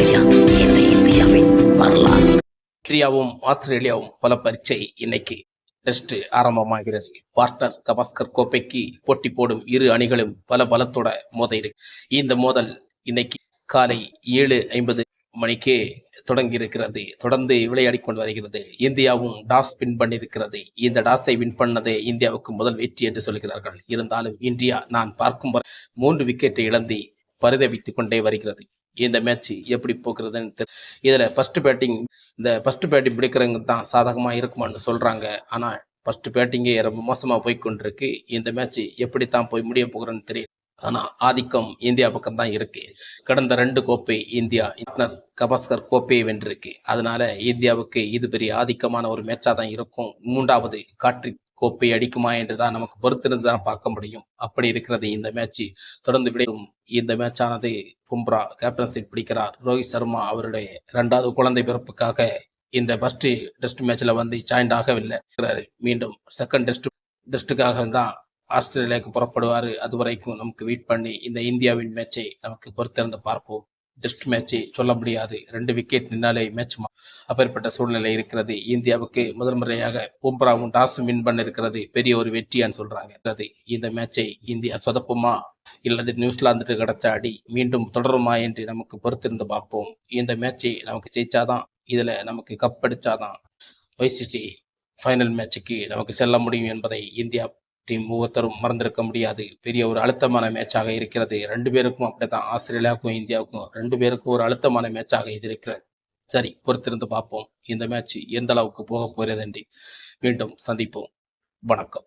India இன்று இந்தியாவின் வரலாறு இந்தியாவும் ஆஸ்திரேலியாவும் பல பரீட்சை இன்னைக்கு டெஸ்ட் ஆரம்பமாகிறது பார்ட்னர் கபாஸ்கர் கோப்பைக்கு போட்டி போடும் இரு அணிகளும் பல பலத்தோட மோத இருக்கு. இந்த மோதல் இன்னைக்கு காலை ஏழு ஐம்பது மணிக்கு தொடங்கி இருக்கிறது தொடர்ந்து விளையாடி கொண்டு வருகிறது. இந்தியாவும் டாஸ் வின் பண்ணியிருக்கிறது. இந்த டாஸை வின் பண்ணதே இந்தியாவுக்கு முதல் வெற்றி என்று சொல்கிறார்கள். இருந்தாலும் இந்தியா நான் பார்க்கும் மூன்று விக்கெட்டை இழந்து பரிதவித்துக் கொண்டே வருகிறது. இந்த மேட்ச் எப்படி போக்குறதுன்னு தெரியல இதில் ஃபர்ஸ்ட் பேட்டிங் இந்த ஃபர்ஸ்ட் பேட்டிங் பிடிக்கிறவங்க தான் சாதகமாக இருக்குமான்னு சொல்கிறாங்க ஆனால் ஃபர்ஸ்ட் பேட்டிங்கே ரொம்ப மோசமாக போய் கொண்டிருக்கு இந்த மேட்ச் எப்படி தான் போய் முடிய போகிறேன்னு தெரியல. ஆனால் ஆதிக்கம் இந்தியா பக்கம் தான் இருக்கு. கடந்த ரெண்டு கோப்பை இந்தியா இன்டர்னர் கபாஸ்கர் கோப்பையை வென்றிருக்கு. அதனால இந்தியாவுக்கு இது பெரிய ஆதிக்கமான ஒரு மேட்சாக தான் இருக்கும். மூன்றாவது காற்று கோப்பை அடிக்குமா என்றுதான் நமக்கு பொறுத்திருந்து தான் பார்க்க முடியும். அப்படி இருக்கிறது இந்த மேட்ச் தொடர்ந்து விடையும் இந்த மேட்சானது பும்ரா கேப்டன்ஷிப் பிடிக்கிறார். ரோஹித் சர்மா அவருடைய இரண்டாவது குழந்தை பிறப்புக்காக இந்த ஃபர்ஸ்ட் டெஸ்ட் மேட்ச்ல வந்து ஜாயின்ட் ஆகவில்லை. இருக்கிறாரு. மீண்டும் செகண்ட் டெஸ்ட் டெஸ்ட்டுக்காக தான் ஆஸ்திரேலியாவுக்கு புறப்படுவார். அது வரைக்கும் நமக்கு வெயிட் பண்ணி இந்த இந்தியாவின் மேட்சை நமக்கு பொறுத்திருந்து பார்ப்போம். டெஸ்ட் மேட்சை சொல்ல முடியாது. ரெண்டு விக்கெட் நின்னாலே மேட்ச் அப்பேற்பட்ட சூழ்நிலை இருக்கிறது. இந்தியாவுக்கு முதல் முறையாக பும்ராவும் டாஸும் வின் பண்ணிருக்கிறது பெரிய ஒரு வெற்றியான்னு சொல்றாங்க. இந்த மேட்சை இந்தியா சொதப்புமா? இல்லது நியூசிலாந்துக்கு கிடைச்ச அடி மீண்டும் தொடருமா என்று நமக்கு பொறுத்திருந்து பார்ப்போம். இந்த மேட்சை நமக்கு ஜெயிச்சாதான் இதுல நமக்கு கப் அடிச்சாதான் வைசிசி ஃபைனல் மேட்சுக்கு நமக்கு செல்ல முடியும் என்பதை இந்தியா டீம் ஒவ்வொருத்தரும் மறந்திருக்க முடியாது. பெரிய ஒரு அழுத்தமான மேட்சாக இருக்கிறது. ரெண்டு பேருக்கும் அப்படித்தான். ஆஸ்திரேலியாவுக்கும் இந்தியாவுக்கும் ரெண்டு பேருக்கும் ஒரு அழுத்தமான மேட்சாக இது இருக்கிறது. சரி பொறுத்திருந்து பார்ப்போம். இந்த மேட்ச் எந்த அளவுக்கு போக போகிறது என்று மீண்டும் சந்திப்போம். வணக்கம்.